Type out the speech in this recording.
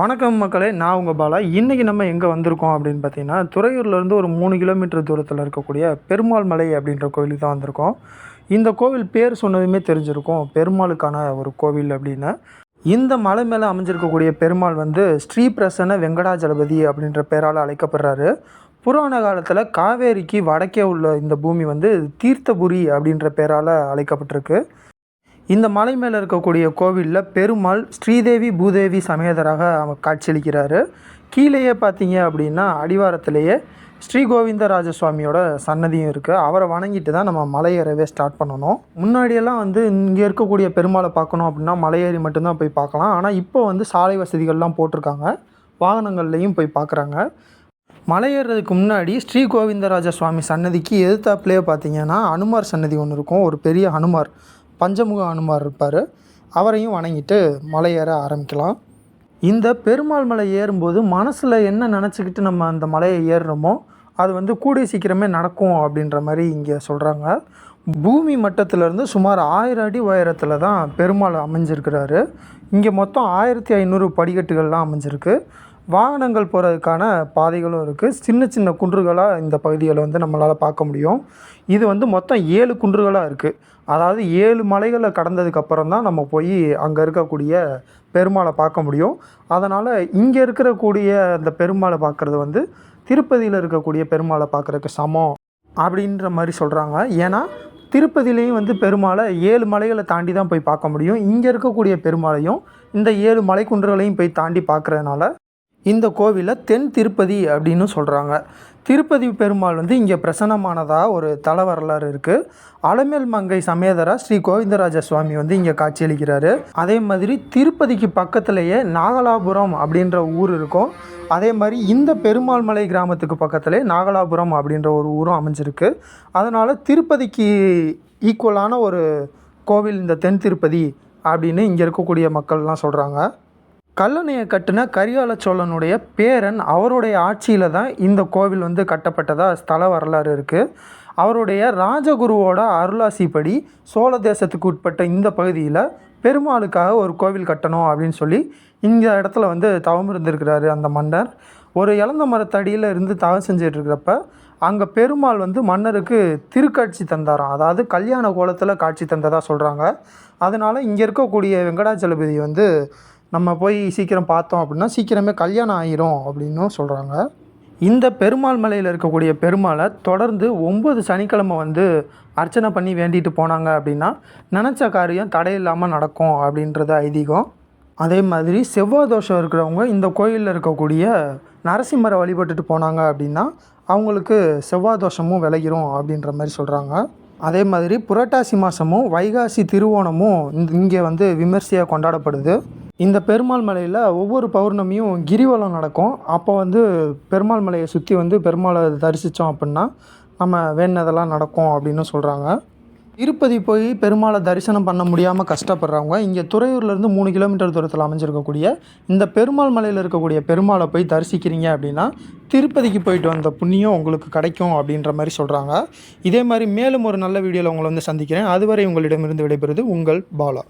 வணக்கம் மக்களே நான் உங்கள் பாலா. இன்றைக்கி நம்ம எங்கே வந்திருக்கோம் அப்படின்னு பார்த்தீங்கன்னா துறையூர்லேருந்து ஒரு மூணு கிலோமீட்டர் தூரத்தில் இருக்கக்கூடிய பெருமாள் மலை அப்படின்ற கோவிலுக்கு தான் வந்திருக்கோம். இந்த கோவில் பேர் சொன்னதுமே தெரிஞ்சிருக்கும். பெருமாளுக்கான ஒரு கோவில் அப்படின்னு. இந்த மலை மேலே அமைஞ்சிருக்கக்கூடிய பெருமாள் வந்து ஸ்ரீ பிரசன்ன வெங்கடாஜலபதி அப்படின்ற பெயரால் அழைக்கப்படுறாரு. புராண காலத்தில் காவேரிக்கு வடக்கே உள்ள இந்த பூமி வந்து தீர்த்தபுரி அப்படின்ற பெயரால் அழைக்கப்பட்டிருக்கு. இந்த மலை மேலே இருக்கக்கூடிய கோவிலில் பெருமாள் ஸ்ரீதேவி பூதேவி சமேதராக அவர் காட்சியளிக்கிறாரு. கீழேயே பார்த்தீங்க அப்படின்னா அடிவாரத்திலேயே ஸ்ரீ கோவிந்தராஜ சுவாமியோட சன்னதியும் இருக்குது அவரை வணங்கிட்டு தான் நம்ம மலை ஏறவே ஸ்டார்ட் பண்ணணும். முன்னாடியெல்லாம் வந்து இங்கே இருக்கக்கூடிய பெருமாளை பார்க்கணும் அப்படின்னா மலையேறி மட்டும்தான் போய் பார்க்கலாம். ஆனால் இப்போ வந்து சாலை வசதிகள்லாம் போட்டிருக்காங்க. வாகனங்கள்லேயும் போய் பார்க்குறாங்க. மலை ஏறுறதுக்கு முன்னாடி ஸ்ரீ கோவிந்தராஜ சுவாமி சன்னதிக்கு எதிர்த்தாப்புலேயே பார்த்தீங்கன்னா அனுமார் சன்னதி ஒன்று இருக்கும். ஒரு பெரிய ஹனுமார். பஞ்சமுக அனுமார் இருப்பார். அவரையும் வணங்கிட்டு மலை ஏற ஆரம்பிக்கலாம். இந்த பெருமாள் மலை ஏறும்போது மனசில் என்ன நினச்சிக்கிட்டு நம்ம அந்த மலையை ஏறுறோமோ அது வந்து கூடிய சீக்கிரமே நடக்கும் அப்படின்ற மாதிரி இங்கே சொல்கிறாங்க பூமி மட்டத்திலேருந்து சுமார் ஆயிரம் அடி உயரத்தில் தான் பெருமாள் அமைஞ்சிருக்கிறாரு. இங்கே மொத்தம் ஆயிரத்தி ஐநூறு படிக்கட்டுகள்லாம் அமைஞ்சிருக்கு. வாகனங்கள் போகிறதுக்கான பாதைகளும் இருக்குது சின்ன சின்ன குன்றுகளாக இந்த பகுதிகளை வந்து நம்மளால் பார்க்க முடியும். இது வந்து மொத்தம் ஏழு குன்றுகளாக இருக்குது அதாவது ஏழு மலைகளை கடந்ததுக்கப்புறம் தான் நம்ம போய் அங்கே இருக்கக்கூடிய பெருமாளை பார்க்க முடியும். அதனால் இங்கே இருக்கிறக்கூடிய அந்த பெருமாளை பார்க்குறது வந்து திருப்பதியில் இருக்கக்கூடிய பெருமாளை பார்க்குறதுக்கு சமம் அப்படின்ற மாதிரி சொல்கிறாங்க ஏன்னா திருப்பதியிலையும் வந்து பெருமாளை ஏழு மலைகளை தாண்டி தான் போய் பார்க்க முடியும். இங்கே இருக்கக்கூடிய பெருமாளையும் இந்த ஏழு மலைக்குன்றுகளையும் போய் தாண்டி பார்க்குறதுனால இந்த கோவிலை தென் திருப்பதி அப்படின்னு சொல்கிறாங்க திருப்பதி பெருமாள் வந்து இங்கே பிரசன்னமானதாக ஒரு தல வரலாறு இருக்குது அலமேல் மங்கை சமேதரா ஸ்ரீ கோவிந்தராஜ சுவாமி வந்து இங்கே காட்சியளிக்கிறாரு. அதே மாதிரி திருப்பதிக்கு பக்கத்துலேயே நாகலாபுரம் அப்படின்ற ஊர் இருக்கும். அதே மாதிரி இந்த பெருமாள் மலை கிராமத்துக்கு பக்கத்துலேயே நாகலாபுரம் அப்படின்ற ஒரு ஊரும் அமைஞ்சிருக்கு. அதனால் திருப்பதிக்கு ஈக்குவலான ஒரு கோவில் இந்த தென் திருப்பதி அப்படின்னு இங்கே இருக்கக்கூடிய மக்கள்லாம் சொல்கிறாங்க கல்லணையை கட்டின கரிகால சோழனுடைய பேரன் அவருடைய ஆட்சியில் தான் இந்த கோவில் வந்து கட்டப்பட்டதாக ஸ்தல வரலாறு இருக்குது அவருடைய ராஜகுருவோட அருளாசிப்படி சோழ தேசத்துக்கு உட்பட்ட இந்த பகுதியில் பெருமாளுக்காக ஒரு கோவில் கட்டணும் அப்படின்னு சொல்லி இந்த இடத்துல வந்து தவம் இருந்திருக்கிறாரு அந்த மன்னர். ஒரு இழந்த மரத்தடியில் இருந்து தவம் செஞ்சிட்ருக்கிறப்ப அங்கே பெருமாள் வந்து மன்னருக்கு திருக்காட்சி தந்தாராம். அதாவது கல்யாண கோலத்தில் காட்சி தந்ததாக சொல்கிறாங்க அதனால் இங்கே இருக்கக்கூடிய வெங்கடாச்சலபதி வந்து நம்ம போய் சீக்கிரம் பார்த்தோம் அப்படின்னா சீக்கிரமே கல்யாணம் ஆயிரும் அப்படின்னும் சொல்கிறாங்க இந்த பெருமாள் மலையில் இருக்கக்கூடிய பெருமாளை தொடர்ந்து ஒம்பது சனிக்கிழமை வந்து அர்ச்சனை பண்ணி வேண்டிட்டு போனாங்க அப்படின்னா நினச்ச காரியம் தடையில்லாமல் நடக்கும் அப்படின்றது ஐதீகம். அதே மாதிரி செவ்வாய் தோஷம் இருக்கிறவங்க இந்த கோயிலில் இருக்கக்கூடிய நரசிம்மரை வழிபட்டுட்டு போனாங்க அப்படின்னா அவங்களுக்கு செவ்வாய் தோஷமும் விளையிரும் அப்படின்ற மாதிரி சொல்கிறாங்க அதே மாதிரி புரட்டாசி மாதமும் வைகாசி திருவோணமும் இங்கே வந்து விமர்சையாக கொண்டாடப்படுது. இந்த பெருமாள் மலையில் ஒவ்வொரு பௌர்ணமியும் கிரிவலம் நடக்கும். அப்போ வந்து பெருமாள் மலையை சுற்றி வந்து பெருமாளை தரிசித்தோம் அப்படின்னா நம்ம வேணதெல்லாம் நடக்கும் அப்படின்னு சொல்கிறாங்க திருப்பதி போய் பெருமாளை தரிசனம் பண்ண முடியாமல் கஷ்டப்படுறவங்க இங்கே துறையூர்லேருந்து மூணு கிலோமீட்டர் தூரத்தில் அமைஞ்சிருக்கக்கூடிய இந்த பெருமாள் மலையில் இருக்கக்கூடிய பெருமாளை போய் தரிசிக்கிறீங்க அப்படின்னா திருப்பதிக்கு போயிட்டு வந்த புண்ணியம் உங்களுக்கு கிடைக்கும் அப்படின்ற மாதிரி சொல்கிறாங்க இதே மாதிரி மேலும் ஒரு நல்ல வீடியோவில் உங்களை வந்து சந்திக்கிறேன். அதுவரை உங்களிடமிருந்து விடைபெறுது உங்கள் பாலா.